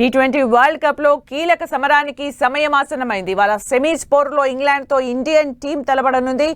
Tea twenty world కప్లో కీలక సమరానికి సమయం వాళ్ళ సెమీస్ పోర్లో ఇంగ్లాండ్తో ఇండియన్ టీం తలబడనుంది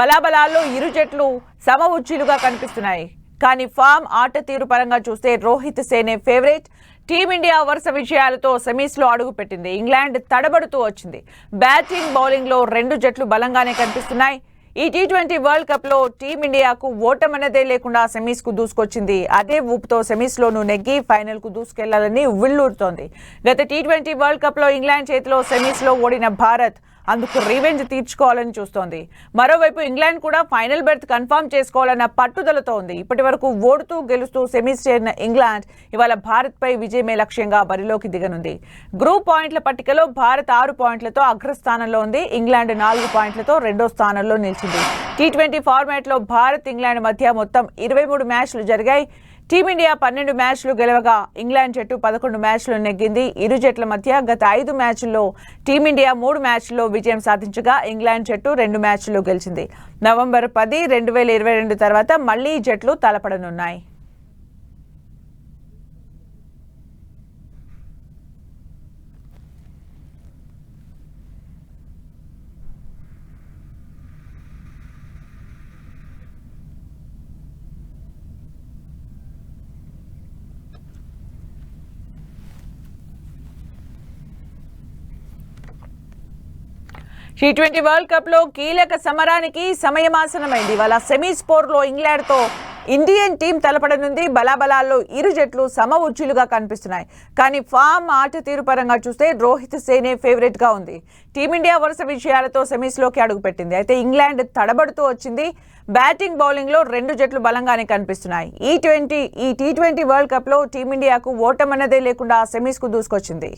బలాబలాల్లో ఇరు జట్లు సమ ఉచ్చులుగా కనిపిస్తున్నాయి. కానీ ఫామ్ ఆట తీరు పరంగా చూస్తే రోహిత్ సేనే ఫేవరెట్. టీమిండియా వరుస విజయాలతో సెమీస్లో అడుగుపెట్టింది. ఇంగ్లాండ్ తడబడుతూ వచ్చింది. బ్యాటింగ్ బౌలింగ్లో రెండు జట్లు బలంగానే కనిపిస్తున్నాయి. ఈ టీ ట్వంటీ వరల్డ్ కప్లో టీమిండియాకు ఓటమన్నదే లేకుండా సెమీస్కు దూసుకొచ్చింది. అదే ఊపుతో సెమీస్ లోను నెగ్గి ఫైనల్కు దూసుకెళ్ళాలని విల్లూరుతోంది గత టీ ట్వంటీ వరల్డ్ కప్లో ఇంగ్లాండ్ చేతిలో సెమీస్లో ఓడిన భారత్ అందుకు రివెంజ్ తీర్చుకోవాలని చూస్తోంది. మరోవైపు ఇంగ్లాండ్ కూడా ఫైనల్ బెర్త్ కన్ఫర్మ్ చేసుకోవాలన్న పట్టుదలతో ఉంది. ఇప్పటి వరకు ఓడుతూ గెలుస్తూ సెమీస్ చేరిన ఇంగ్లాండ్ ఇవాళ భారత్పై విజయమే లక్ష్యంగా బరిలోకి దిగనుంది. గ్రూప్ పాయింట్ల పట్టికలో భారత్ ఆరు పాయింట్లతో అగ్రస్థానంలో ఉంది. ఇంగ్లాండ్ నాలుగు పాయింట్లతో రెండో స్థానంలో నిలిచింది. టీ ట్వంటీ ఫార్మాట్లో భారత్ ఇంగ్లాండ్ మధ్య మొత్తం ఇరవై మూడు మ్యాచ్లు జరిగాయి. టీమిండియా పన్నెండు మ్యాచ్లు గెలవగా ఇంగ్లాండ్ జట్టు పదకొండు మ్యాచ్లు నెగ్గింది. ఇరు జట్ల మధ్య గత ఐదు మ్యాచ్ల్లో టీమిండియా మూడు మ్యాచ్ల్లో విజయం సాధించగా ఇంగ్లాండ్ జట్టు రెండు మ్యాచ్ల్లో గెలిచింది. నవంబర్ పది రెండు వేల ఇరవై రెండు తర్వాత మళ్ళీ జట్లు తలపడనున్నాయి. టీ ట్వంటీ వరల్డ్ కప్లో కీలక సమరానికి సమయమాసనమైంది వాళ్ళ సెమీస్ పోర్లో ఇంగ్లాండ్తో ఇండియన్ టీం తలపడనుంది. బలాబలాల్లో ఇరు జట్లు సమ ఉజ్జులుగా కనిపిస్తున్నాయి. కానీ ఫామ్ ఆట తీరు పరంగా చూస్తే రోహిత్ సేనే ఫేవరెట్గా ఉంది. టీమిండియా వరుస విజయాలతో సెమీస్లోకి అడుగుపెట్టింది. అయితే ఇంగ్లాండ్ తడబడుతూ వచ్చింది. బ్యాటింగ్ బౌలింగ్లో రెండు జట్లు బలంగానే కనిపిస్తున్నాయి. E ఈ ట్వంటీ ఈ టీ ట్వంటీ వరల్డ్ కప్లో టీమిండియాకు ఓటమన్నదే లేకుండా సెమీస్కు దూసుకొచ్చింది.